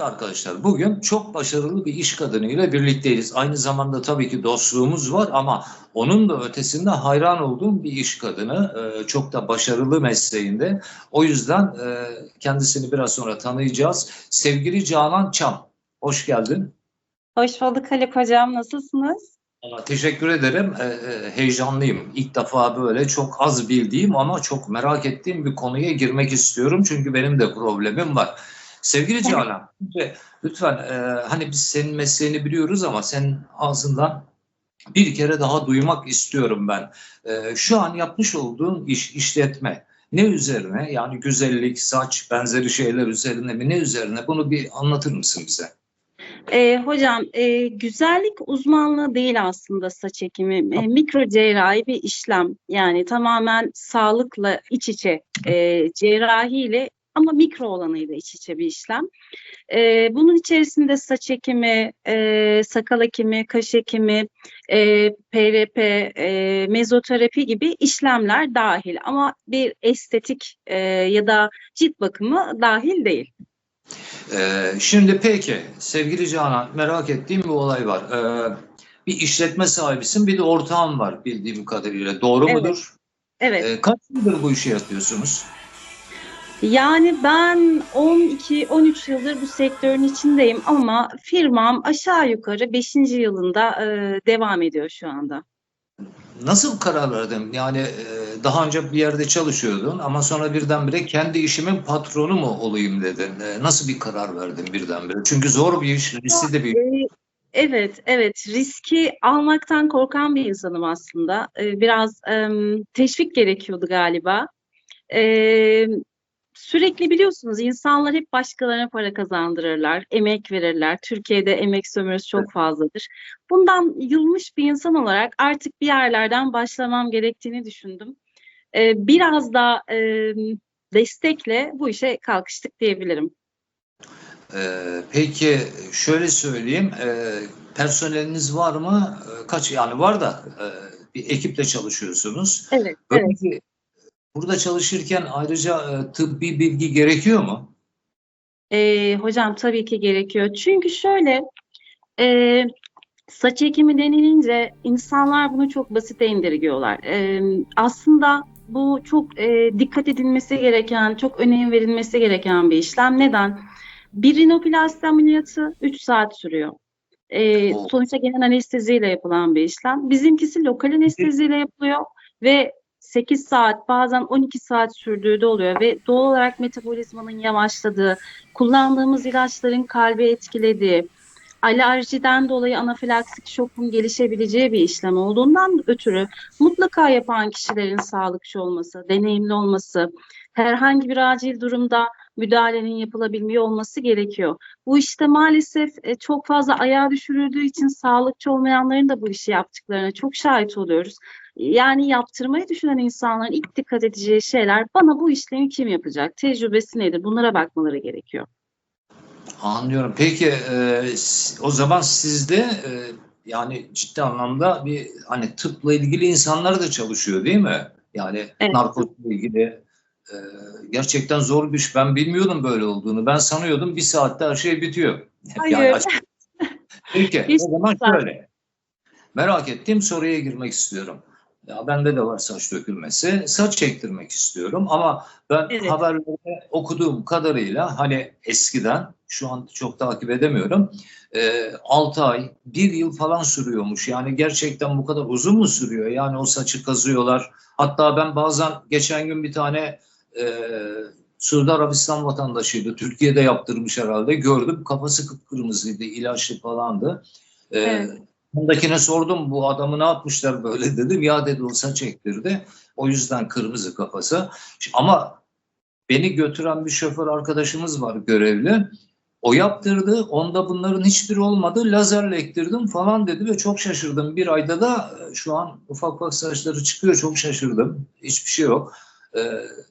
Evet arkadaşlar bugün çok başarılı bir iş kadınıyla birlikteyiz. Aynı zamanda tabii ki dostluğumuz var ama onun da ötesinde hayran olduğum bir iş kadını. Ee, çok da başarılı mesleğinde. O yüzden e, kendisini biraz sonra tanıyacağız. Sevgili Canan Çam, hoş geldin. Hoş bulduk Haluk Hocam. Nasılsınız? Teşekkür ederim. E, heyecanlıyım. İlk defa böyle çok az bildiğim ama çok merak ettiğim bir konuya girmek istiyorum. Çünkü benim de problemim var. Sevgili Canan, lütfen e, hani biz senin mesleğini biliyoruz ama senin ağzından bir kere daha duymak istiyorum ben. E, şu an yapmış olduğun iş, işletme ne üzerine? Yani güzellik, saç, benzeri şeyler üzerine mi? Ne üzerine? Bunu bir anlatır mısın bize? Ee, hocam, e, güzellik uzmanlığı değil aslında saç ekimi. E, mikro cerrahi bir işlem. Yani tamamen sağlıkla iç içe, e, cerrahiyle ama mikro olanıyla iç içe bir işlem. E, bunun içerisinde saç ekimi, e, sakal ekimi, kaş ekimi, e, PRP, e, mezoterapi gibi işlemler dahil. Ama bir estetik e, ya da cilt bakımı dahil değil. Ee, şimdi peki sevgili Canan merak ettiğim bir olay var. Ee, bir işletme sahibisin bir de ortağın var bildiğim kadarıyla. Doğru Evet. mudur? Evet. Ee, kaç yıldır bu işi yapıyorsunuz? Yani ben 12-13 yıldır bu sektörün içindeyim ama firmam aşağı yukarı 5. yılında e, devam ediyor şu anda. Nasıl karar verdin? Yani e, daha önce bir yerde çalışıyordun ama sonra birdenbire kendi işimin patronu mu olayım dedin. E, nasıl bir karar verdin birdenbire? Çünkü zor bir iş, riskli de bir E, Evet, evet. Riski almaktan korkan bir insanım aslında. E, Biraz em, teşvik gerekiyordu galiba. E, Sürekli biliyorsunuz insanlar hep başkalarına para kazandırırlar, emek verirler. Türkiye'de emek sömürüsü çok fazladır. Bundan yılmış bir insan olarak artık bir yerlerden başlamam gerektiğini düşündüm. E, Biraz da em, destekle bu işe kalkıştık diyebilirim. Ee, peki şöyle söyleyeyim, e, personeliniz var mı? E, kaç yani var da e, bir ekiple çalışıyorsunuz. Evet, Böyle evet. Burada çalışırken ayrıca e, tıbbi bilgi gerekiyor mu? Ee, hocam tabii ki gerekiyor. Çünkü şöyle e, saç ekimi denilince insanlar bunu çok basite indirgiyorlar. Ee, aslında bu çok e, dikkat edilmesi gereken, çok önem verilmesi gereken bir işlem. Neden? Bir rinoplasti ameliyatı 3 saat sürüyor. Oo. sonuçta genel anesteziyle yapılan bir işlem. Bizimkisi lokal anesteziyle yapılıyor ve 8 saat bazen 12 saat sürdüğü de oluyor ve doğal olarak metabolizmanın yavaşladığı, kullandığımız ilaçların kalbi etkilediği, alerjiden dolayı anafilaksik şokun gelişebileceği bir işlem olduğundan ötürü mutlaka yapan kişilerin sağlıkçı olması, deneyimli olması, herhangi bir acil durumda müdahalenin yapılabilmiyor olması gerekiyor. Bu işte maalesef e, çok fazla ayağa düşürüldüğü için sağlıkçı olmayanların da bu işi yaptıklarına çok şahit oluyoruz. Yani yaptırmayı düşünen insanların ilk dikkat edeceği şeyler bana bu işlemi kim yapacak, tecrübesi nedir bunlara bakmaları gerekiyor. Anlıyorum. Peki e, o zaman sizde e, yani ciddi anlamda bir hani tıpla ilgili insanlar da çalışıyor değil mi? Yani Evet. narkotikle ilgili e, gerçekten zor bir iş. Ben bilmiyordum böyle olduğunu. Ben sanıyordum bir saatte her şey bitiyor. Yani Hayır. açık- Peki Hiç o zaman şöyle. Merak ettiğim soruya girmek istiyorum. Ya bende de var saç dökülmesi. Saç çektirmek istiyorum ama ben Evet. haberlerde okuduğum kadarıyla hani eskiden şu an çok takip edemiyorum. E, 6 ay, 1 yıl falan sürüyormuş. Yani gerçekten bu kadar uzun mu sürüyor? Yani o saçı kazıyorlar. Hatta ben bazen geçen gün bir tane e, Suudi Arabistan vatandaşıydı. Türkiye'de yaptırmış herhalde. Gördüm kafası kıpkırmızıydı, ilaçlı falandı. E, Evet. Bundakine sordum bu adamı ne yapmışlar böyle dedim. Ya dedi o saç ektirdi. O yüzden kırmızı kafası. Ama beni götüren bir şoför arkadaşımız var görevli. O yaptırdı. Onda bunların hiçbiri olmadı. Lazerle ektirdim falan dedi ve çok şaşırdım. Bir ayda da e, şu an ufak ufak saçları çıkıyor. Çok şaşırdım. Hiçbir şey yok. Ee,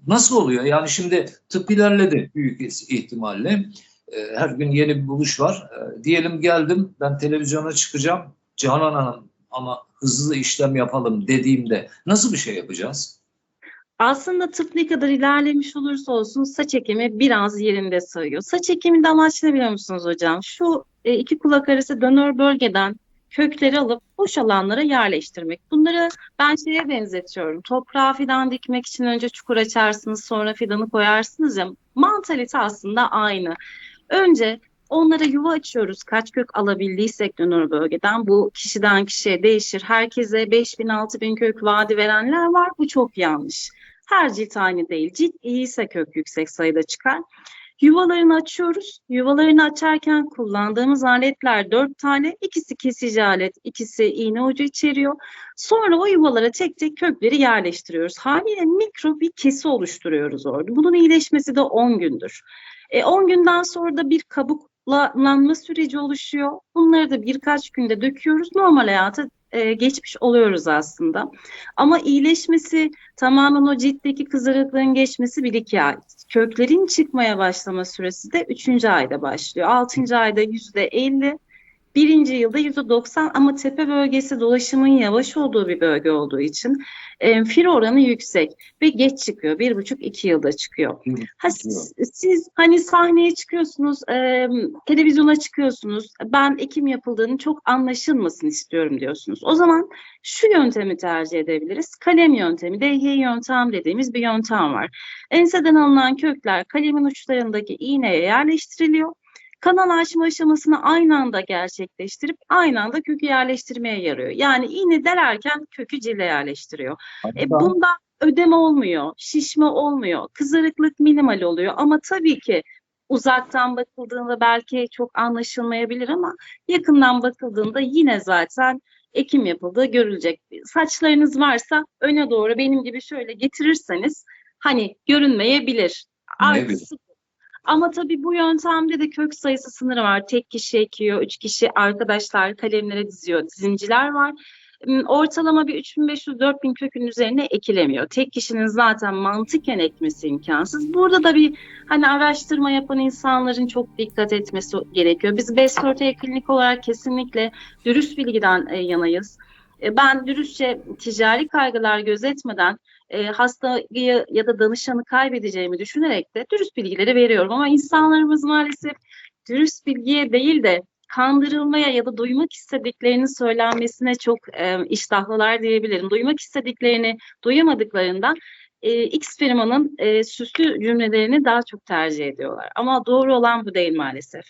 nasıl oluyor? Yani şimdi tıp ilerledi büyük ihtimalle. Ee, her gün yeni bir buluş var. Ee, diyelim geldim ben televizyona çıkacağım. Canan Hanım ama hızlı işlem yapalım dediğimde nasıl bir şey yapacağız? Aslında tıp ne kadar ilerlemiş olursa olsun saç ekimi biraz yerinde sayıyor. Saç ekiminde amaç ne biliyor musunuz hocam? Şu e, iki kulak arası dönör bölgeden kökleri alıp boş alanlara yerleştirmek. Bunları ben şeye benzetiyorum. Toprağa fidan dikmek için önce çukur açarsınız, sonra fidanı koyarsınız ya. Mantalite aslında aynı. Önce onlara yuva açıyoruz. Kaç kök alabildiysek dönör bölgeden. Bu kişiden kişiye değişir. Herkese 5000 6000 kök vaadi verenler var. Bu çok yanlış. Her cilt aynı değil. Cilt iyiyse kök yüksek sayıda çıkar. Yuvalarını açıyoruz. Yuvalarını açarken kullandığımız aletler dört tane. İkisi kesici alet, ikisi iğne ucu içeriyor. Sonra o yuvalara tek tek kökleri yerleştiriyoruz. Haliyle mikro bir kesi oluşturuyoruz orada. Bunun iyileşmesi de 10 gündür. E, 10 günden sonra da bir kabuklanma süreci oluşuyor. Bunları da birkaç günde döküyoruz. Normal hayata e, geçmiş oluyoruz aslında. Ama iyileşmesi tamamen o ciltteki kızarıklığın geçmesi bir iki ay. Köklerin çıkmaya başlama süresi de üçüncü ayda başlıyor. Altıncı ayda yüzde elli, birinci yılda yüzde doksan ama tepe bölgesi dolaşımın yavaş olduğu bir bölge olduğu için e, filo oranı yüksek ve geç çıkıyor. Bir buçuk iki yılda çıkıyor. Ha, siz, siz hani sahneye çıkıyorsunuz, e, televizyona çıkıyorsunuz. Ben ekim yapıldığını çok anlaşılmasın istiyorum diyorsunuz. O zaman şu yöntemi tercih edebiliriz. Kalem yöntemi, DH yöntem dediğimiz bir yöntem var. Enseden alınan kökler kalemin uçlarındaki iğneye yerleştiriliyor. Kanal açma aşamasını aynı anda gerçekleştirip aynı anda kökü yerleştirmeye yarıyor. Yani iğne delerken kökü cile yerleştiriyor. E, bunda ödeme olmuyor, şişme olmuyor, kızarıklık minimal oluyor ama tabii ki uzaktan bakıldığında belki çok anlaşılmayabilir ama yakından bakıldığında yine zaten ekim yapıldığı görülecek. Saçlarınız varsa öne doğru benim gibi şöyle getirirseniz hani görünmeyebilir. Bu. Ama tabii bu yöntemde de kök sayısı sınırı var. Tek kişi ekiyor, üç kişi arkadaşlar kalemlere diziyor, dizinciler var. Hmm, Ortalama bir 3500-4000 kökün üzerine ekilemiyor. Tek kişinin zaten mantıken ekmesi imkansız. Burada da bir hani araştırma yapan insanların çok dikkat etmesi gerekiyor. Biz Bestortaya klinik olarak kesinlikle dürüst bilgiden e, yanayız. E, Ben dürüstçe ticari kaygılar gözetmeden e, hastayı ya da danışanı kaybedeceğimi düşünerek de dürüst bilgileri veriyorum. Ama insanlarımız maalesef dürüst bilgiye değil de kandırılmaya ya da duymak istediklerinin söylenmesine çok e, iştahlılar diyebilirim. Duymak istediklerini duyamadıklarından e, X firmanın e, süslü cümlelerini daha çok tercih ediyorlar. Ama doğru olan bu değil maalesef.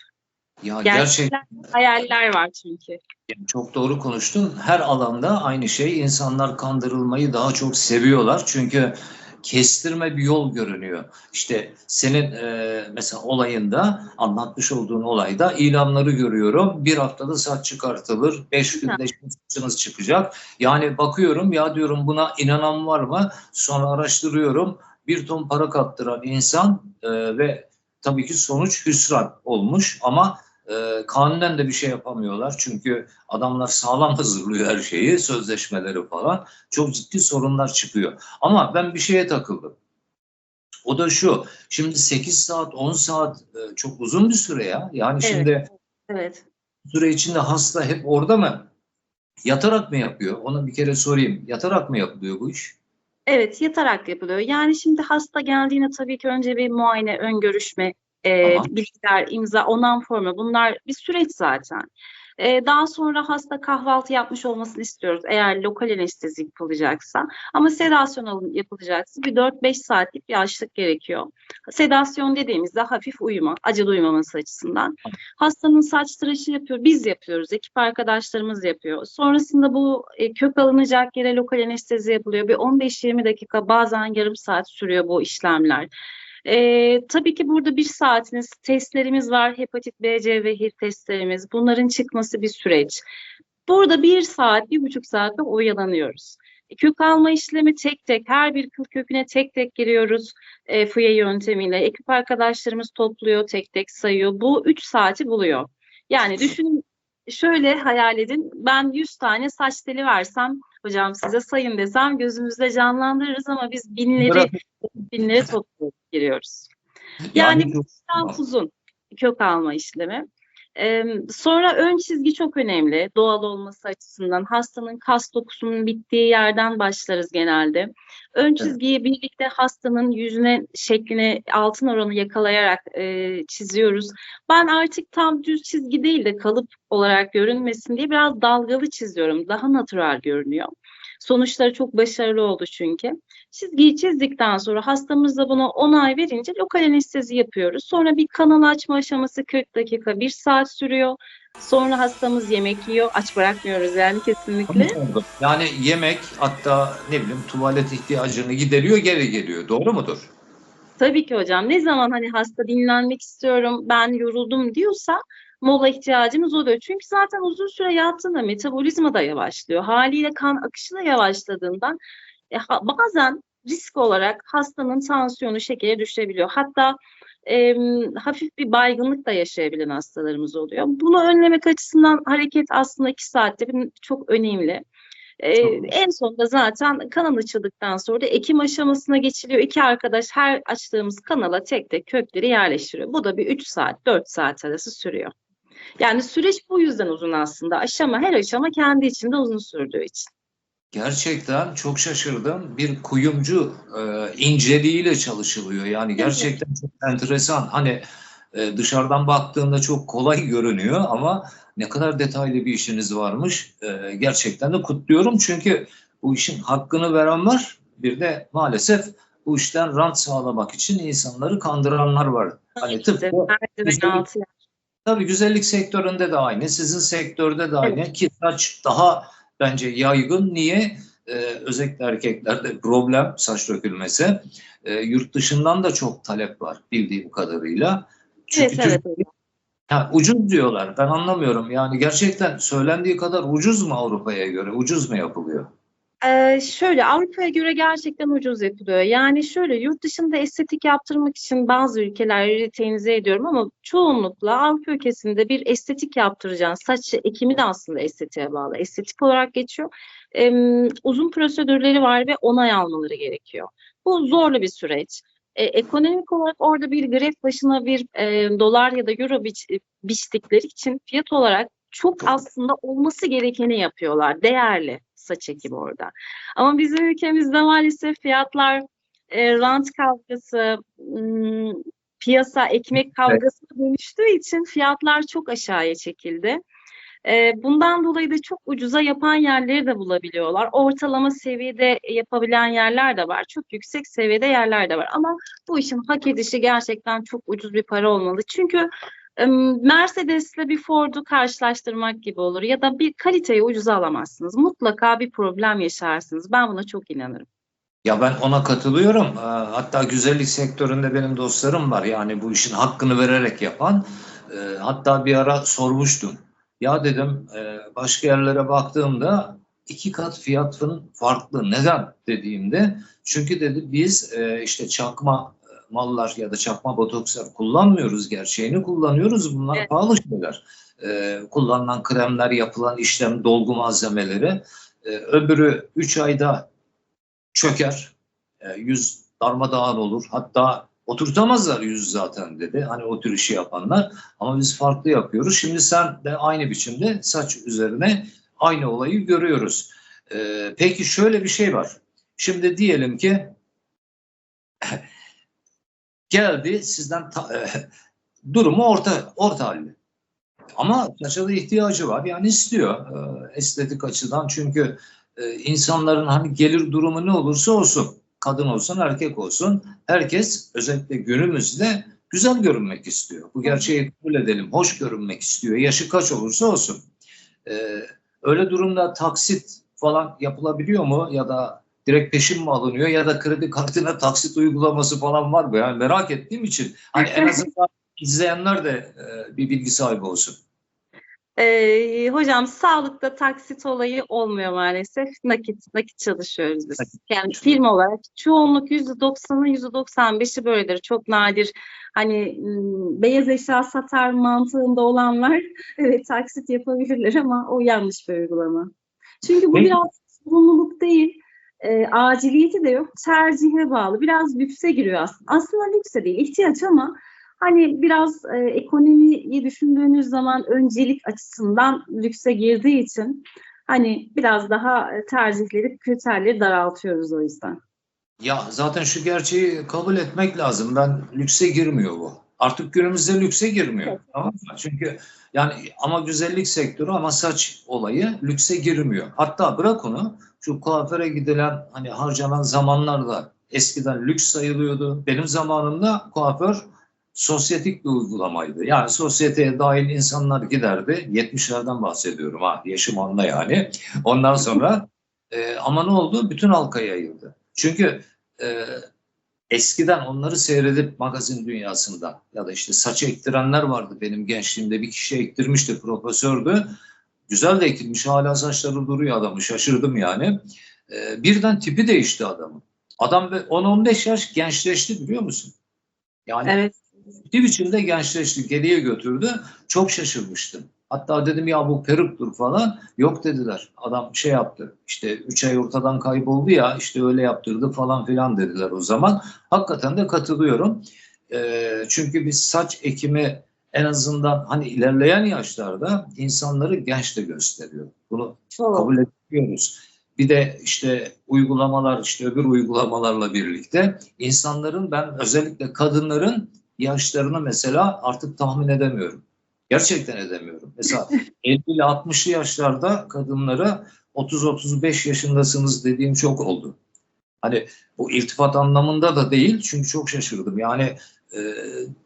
Ya gerçekten Gerçekten hayaller var çünkü. çok doğru konuştun. Her alanda aynı şey. İnsanlar kandırılmayı daha çok seviyorlar. Çünkü kestirme bir yol görünüyor. İşte senin e, mesela olayında anlatmış olduğun olayda ilanları görüyorum. Bir haftada saç çıkartılır. Beş günde saçınız çıkacak. Yani bakıyorum ya diyorum buna inanan var mı? Sonra araştırıyorum. Bir ton para kaptıran insan e, ve tabii ki sonuç hüsran olmuş ama e, kanunen de bir şey yapamıyorlar. Çünkü adamlar sağlam hazırlıyor her şeyi, sözleşmeleri falan. Çok ciddi sorunlar çıkıyor. Ama ben bir şeye takıldım. O da şu. Şimdi 8 saat, 10 saat e, çok uzun bir süre ya. Yani Evet. şimdi Evet. süre içinde hasta hep orada mı? Yatarak mı yapıyor? Onu bir kere sorayım. Yatarak mı yapılıyor bu iş? Evet, yatarak yapılıyor. Yani şimdi hasta geldiğinde tabii ki önce bir muayene, ön görüşme, e, bilgiler, imza, onam formu bunlar bir süreç zaten. E, daha sonra hasta kahvaltı yapmış olmasını istiyoruz eğer lokal anestezi yapılacaksa. Ama sedasyon yapılacaksa bir 4-5 saatlik bir açlık gerekiyor. Sedasyon dediğimizde hafif uyuma, acı duymaması açısından. Hastanın saç tıraşı yapıyor, biz yapıyoruz, ekip arkadaşlarımız yapıyor. Sonrasında bu e, kök alınacak yere lokal anestezi yapılıyor. Bir 15-20 dakika bazen yarım saat sürüyor bu işlemler. Ee, tabii ki burada bir saatiniz testlerimiz var. Hepatit B, C ve HIV testlerimiz. Bunların çıkması bir süreç. Burada bir saat, bir buçuk saatte oyalanıyoruz. E, Kök alma işlemi tek tek, her bir kıl köküne tek tek giriyoruz e, FUE yöntemiyle. Ekip arkadaşlarımız topluyor, tek tek sayıyor. Bu üç saati buluyor. Yani düşünün, şöyle hayal edin. Ben 100 tane saç teli versem, hocam size sayın desem gözümüzde canlandırırız ama biz binleri Bırak- binleri toplayıp giriyoruz. Yani çok- Tam uzun kök alma işlemi. Ee, sonra ön çizgi çok önemli doğal olması açısından. Hastanın kas dokusunun bittiği yerden başlarız genelde. Ön çizgiyi birlikte hastanın yüzüne şeklini altın oranı yakalayarak e, çiziyoruz. Ben artık tam düz çizgi değil de kalıp olarak görünmesin diye biraz dalgalı çiziyorum. Daha natural görünüyor. Sonuçları çok başarılı oldu çünkü. Çizgiyi çizdikten sonra hastamız da buna onay verince lokal anestezi yapıyoruz. Sonra bir kanal açma aşaması 40 dakika, 1 saat sürüyor. Sonra hastamız yemek yiyor. Aç bırakmıyoruz yani kesinlikle. Yani yemek hatta ne bileyim tuvalet ihtiyacını gideriyor geri geliyor. Doğru mudur? Tabii ki hocam. Ne zaman hani hasta dinlenmek istiyorum, ben yoruldum diyorsa mola ihtiyacımız oluyor. Çünkü zaten uzun süre yattığında metabolizma da yavaşlıyor. Haliyle kan akışı da yavaşladığından e, ha, bazen risk olarak hastanın tansiyonu, şekeri düşebiliyor. Hatta e, hafif bir baygınlık da yaşayabilen hastalarımız oluyor. Bunu önlemek açısından hareket aslında iki saatte çok önemli. Ee, en sonunda zaten kanal açıldıktan sonra da ekim aşamasına geçiliyor. İki arkadaş her açtığımız kanala tek tek kökleri yerleştiriyor. Bu da bir 3 saat, 4 saat arası sürüyor. Yani süreç bu yüzden uzun aslında. Aşama her aşama kendi içinde uzun sürdüğü için. Gerçekten çok şaşırdım. Bir kuyumcu e, inceliğiyle çalışılıyor. Yani gerçekten çok enteresan. Hani e, dışarıdan baktığında çok kolay görünüyor ama ne kadar detaylı bir işiniz varmış. E, gerçekten de kutluyorum. Çünkü bu işin hakkını veren var. Bir de maalesef bu işten rant sağlamak için insanları kandıranlar var. Hani tıpkı altı Tabii güzellik sektöründe de aynı, sizin sektörde de aynı ki saç daha bence yaygın. Niye? Ee, özellikle erkeklerde problem saç dökülmesi. Ee, yurt dışından da çok talep var bildiğim kadarıyla. Evet, evet. Ha, ucuz diyorlar. Ben anlamıyorum. Yani gerçekten söylendiği kadar ucuz mu Avrupa'ya göre? Ucuz mu yapılıyor? Ee, şöyle Avrupa'ya göre gerçekten ucuz yapılıyor. Yani şöyle yurt dışında estetik yaptırmak için bazı ülkeleri tenzih ediyorum ama çoğunlukla Avrupa ülkesinde bir estetik yaptıracağın saç ekimi de aslında estetiğe bağlı. Estetik olarak geçiyor. Ee, uzun prosedürleri var ve onay almaları gerekiyor. Bu zorlu bir süreç. Ee, ekonomik olarak orada bir gref başına bir e, dolar ya da euro biç, biçtikleri için fiyat olarak çok aslında olması gerekeni yapıyorlar. Değerli saç ekimi orada. Ama bizim ülkemizde maalesef fiyatlar e, rant kavgası, piyasa ekmek kavgasına dönüştüğü için fiyatlar çok aşağıya çekildi. E, bundan dolayı da çok ucuza yapan yerleri de bulabiliyorlar. Ortalama seviyede yapabilen yerler de var. Çok yüksek seviyede yerler de var. Ama bu işin hak edişi gerçekten çok ucuz bir para olmalı. Çünkü Mercedes'le bir Ford'u karşılaştırmak gibi olur ya da bir kaliteyi ucuza alamazsınız. Mutlaka bir problem yaşarsınız. Ben buna çok inanırım. Ya ben ona katılıyorum. Hatta güzellik sektöründe benim dostlarım var. Yani bu işin hakkını vererek yapan. Hatta bir ara sormuştum. Ya dedim başka yerlere baktığımda iki kat fiyatın farklı. Neden dediğimde çünkü dedi biz işte çakma mallar ya da çakma botokslar kullanmıyoruz gerçeğini kullanıyoruz. Bunlar evet. pahalı şeyler. Ee, kullanılan kremler, yapılan işlem, dolgu malzemeleri. Ee, öbürü 3 ayda çöker. Ee, yüz darmadağın olur. Hatta oturtamazlar yüz zaten dedi. Hani o tür işi yapanlar. Ama biz farklı yapıyoruz. Şimdi sen de aynı biçimde saç üzerine aynı olayı görüyoruz. Ee, peki şöyle bir şey var. Şimdi diyelim ki geldi sizden ta, e, durumu orta orta halli. Ama saça da ihtiyacı var. Yani istiyor e, estetik açıdan. Çünkü e, insanların hani gelir durumu ne olursa olsun, kadın olsun, erkek olsun, herkes özellikle günümüzde güzel görünmek istiyor. Bu gerçeği kabul edelim. Hoş görünmek istiyor. Yaşı kaç olursa olsun. E, öyle durumda taksit falan yapılabiliyor mu? Ya da direkt peşin mi alınıyor ya da kredi kartına taksit uygulaması falan var mı? Yani merak ettiğim için hani en azından izleyenler de e, bir bilgi sahibi olsun. Ee, hocam sağlıkta taksit olayı olmuyor maalesef. Nakit nakit çalışıyoruz biz. Yani film olarak çoğunluk %90'ı %95'i böyledir. Çok nadir hani beyaz eşya satar mantığında olanlar evet taksit yapabilirler ama o yanlış bir uygulama. Çünkü bu biraz sorumluluk değil e, aciliyeti de yok. Tercihe bağlı. Biraz lükse giriyor aslında. Aslında lükse değil, ihtiyaç ama Hani biraz e, ekonomiyi düşündüğünüz zaman öncelik açısından lükse girdiği için hani biraz daha e, tercihleri, kriterleri daraltıyoruz o yüzden. Ya zaten şu gerçeği kabul etmek lazım. Ben lükse girmiyor bu. Artık günümüzde lükse girmiyor. Evet. Tamam mı? Çünkü yani ama güzellik sektörü ama saç olayı lükse girmiyor. Hatta bırak onu şu kuaföre gidilen hani harcanan zamanlarda eskiden lüks sayılıyordu. Benim zamanımda kuaför sosyetik bir uygulamaydı. Yani sosyeteye dahil insanlar giderdi. 70'lerden bahsediyorum ha. Yaşım onda yani. Ondan sonra e, ama ne oldu? Bütün halka yayıldı. Çünkü e, eskiden onları seyredip magazin dünyasında ya da işte saç ektirenler vardı benim gençliğimde bir kişi ektirmişti profesördü. Güzel de ekilmiş hala saçları duruyor adamı şaşırdım yani. E, birden tipi değişti adamın. Adam ve 10-15 yaş gençleşti biliyor musun? Yani Evet. ciddi biçimde gençleşti, geriye götürdü. Çok şaşırmıştım. Hatta dedim ya bu peruktur falan. Yok dediler. Adam şey yaptı. İşte 3 ay ortadan kayboldu ya işte öyle yaptırdı falan filan dediler o zaman. Hakikaten de katılıyorum. Ee, çünkü biz saç ekimi en azından hani ilerleyen yaşlarda insanları genç de gösteriyor. Bunu Çok. kabul ediyoruz. Bir de işte uygulamalar işte öbür uygulamalarla birlikte insanların ben özellikle kadınların yaşlarını mesela artık tahmin edemiyorum. Gerçekten edemiyorum. Mesela 50 ile 60'lı yaşlarda kadınlara 30-35 yaşındasınız dediğim çok oldu. Hani bu irtifat anlamında da değil çünkü çok şaşırdım. Yani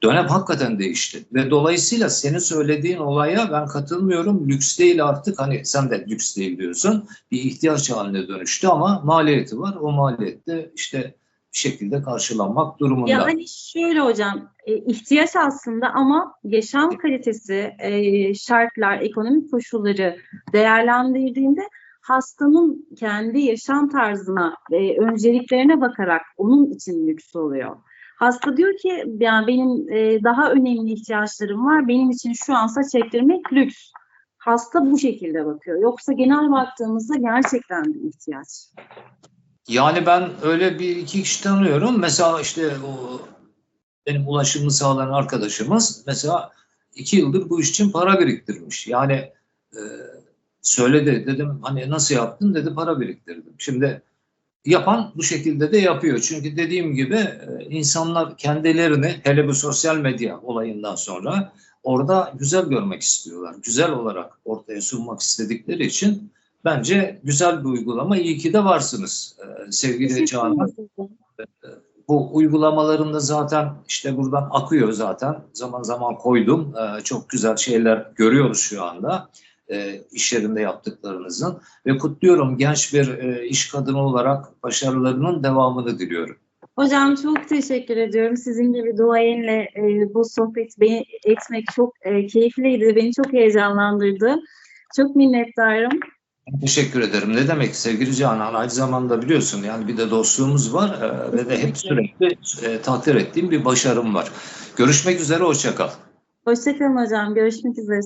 dönem hakikaten değişti ve dolayısıyla senin söylediğin olaya ben katılmıyorum. Lüks değil artık hani sen de lüks değil diyorsun. Bir ihtiyaç haline dönüştü ama maliyeti var. O maliyette işte bir şekilde karşılanmak durumunda. Ya hani şöyle hocam, e, ihtiyaç aslında ama yaşam kalitesi, e, şartlar, ekonomik koşulları değerlendirdiğinde hastanın kendi yaşam tarzına ve önceliklerine bakarak onun için lüks oluyor. Hasta diyor ki yani benim e, daha önemli ihtiyaçlarım var. Benim için şu an saç ektirmek lüks. Hasta bu şekilde bakıyor. Yoksa genel baktığımızda gerçekten bir ihtiyaç. Yani ben öyle bir iki kişi tanıyorum. Mesela işte o benim ulaşımı sağlayan arkadaşımız mesela iki yıldır bu iş için para biriktirmiş. Yani e, söyledi dedim hani nasıl yaptın dedi para biriktirdim. Şimdi yapan bu şekilde de yapıyor. Çünkü dediğim gibi e, insanlar kendilerini hele bu sosyal medya olayından sonra orada güzel görmek istiyorlar. Güzel olarak ortaya sunmak istedikleri için bence güzel bir uygulama. İyi ki de varsınız e, sevgili Canan. Bu uygulamalarında zaten işte buradan akıyor zaten. Zaman zaman koydum. Çok güzel şeyler görüyoruz şu anda e, iş yerinde yaptıklarınızın. Ve kutluyorum genç bir e, iş kadını olarak başarılarının devamını diliyorum. Hocam çok teşekkür ediyorum. Sizin gibi duayenle e, bu sohbet beni etmek çok e, keyifliydi. Beni çok heyecanlandırdı. Çok minnettarım. Teşekkür ederim. Ne demek sevgili Canan? Aynı zamanda biliyorsun yani bir de dostluğumuz var e, ve de hep sürekli e, takdir ettiğim bir başarım var. Görüşmek üzere, hoşça kal. Hoşçakalın hocam. Görüşmek üzere.